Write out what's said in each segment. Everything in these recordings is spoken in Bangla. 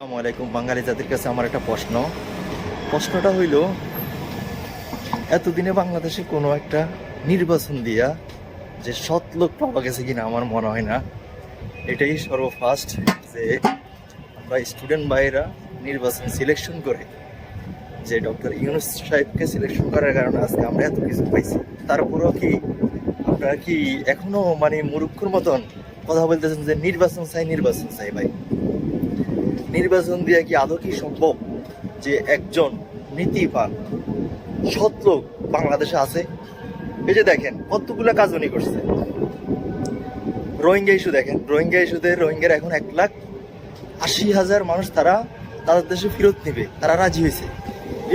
আসসালামু আলাইকুম, বাঙালি জাতির কাছে আমার একটা প্রশ্ন। প্রশ্নটা হইল, এতদিনে বাংলাদেশে কোনো একটা নির্বাচন দিয়া যে সৎ লোক পাওয়া গেছে কিনা আমার মনে হয় না। এটাই সর্বফার্স্ট যে আমরা স্টুডেন্ট ভাইয়েরা নির্বাচন সিলেকশন করে, যে ডক্টর ইউনুস সাহেবকে সিলেকশন করার কারণে আজকে আমরা এত কিছু পাইছি। তারপরেও কি আপনারা কি এখনও মানে মুরুক্ষর মতন কথা বলতেছেন যে নির্বাচন চাই নির্বাচন চাই ভাই? নির্বাচন দিয়ে কি আদৌ কি সম্ভব যে একজন নীতিবান, সৎ লোক বাংলাদেশে আছে? এই যে দেখেন, কতগুলো কাজ উনি করছে। রোহিঙ্গা ইস্যু দেখেন, রোহিঙ্গা ইস্যুতে রোহিঙ্গার এখন এক লাখ আশি হাজার মানুষ তারা তাদের দেশে ফেরত নেবে, তারা রাজি হয়েছে।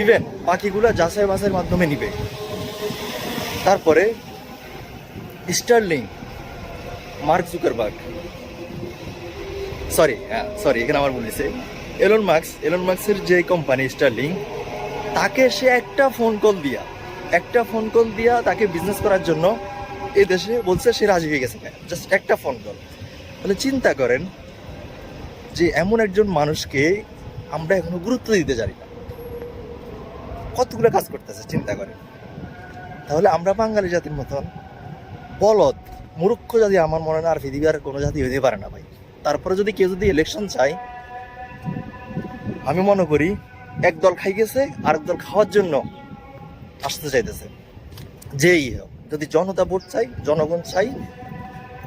ইভেন বাকিগুলো যাচাই বাছাইয়ের মাধ্যমে নিবে। তারপরে স্টার্লিং, মার্ক জুকারবার্গ সরি হ্যাঁ সরি এখানে আমার বলেছে এলন মার্কস এলন মার্কসের যে কোম্পানি স্টারলিং তাকে সে একটা ফোন কল দিয়া, একটা ফোন কল দিয়া তাকে বিজনেস করার জন্য এই দেশে বলছে সে রাজি হয়ে গেছে। জাস্ট একটা ফোন কল তাহলে চিন্তা করেন যে এমন একজন মানুষকে আমরা এখনও গুরুত্ব দিতে জানি না। কতগুলো কাজ করতেছে, চিন্তা করেন। তাহলে আমরা বাঙালি জাতির মতন বলদ, মূর্খ জাতি আমার মনে না আর পৃথিবীর কোনো জাতি হইতে পারে না ভাই। তারপরে যদি কেউ যদি ইলেকশন চায়, আমি মনে করি এক দল খাই গেছে, আরেক দল খাওয়ার জন্য আসতে চাইতেছে। যেই হোক, যদি জনতা ভোট চাই জনগণ চাই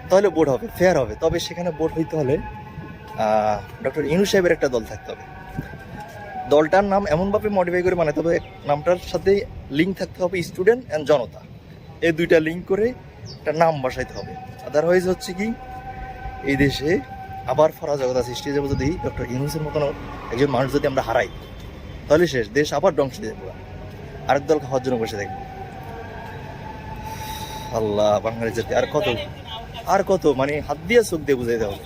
তাহলে ভোট হবে ফেয়ার হবে। তবে সেখানে ভোট হইতে হলে ডক্টর ইনু সাহেবের একটা দল থাকতে হবে। দলটার নাম এমনভাবে মডিফাই করে বানাতে হবে, নামটার সাথে লিঙ্ক থাকতে হবে স্টুডেন্ট অ্যান্ড জনতা। এই দুইটা লিঙ্ক করে একটা নাম বসাইতে হবে। আদারওয়াইজ হচ্ছে কি, এই দেশে আবার ফরাজগতা সৃষ্টি হয়ে যাবে যদি ডক্টর ইউনুসের মতন একজন মানুষ যদি আমরা হারাই, তাহলে শেষ, দেশ আবার ধ্বংস যাবে। আরেক দল খাওয়ার জন্য বসে থাকব। আল্লাহ বাঙালি জাতি আর কত আর কত মানে হাত দিয়ে চোখ দিয়ে বুঝাই হবে।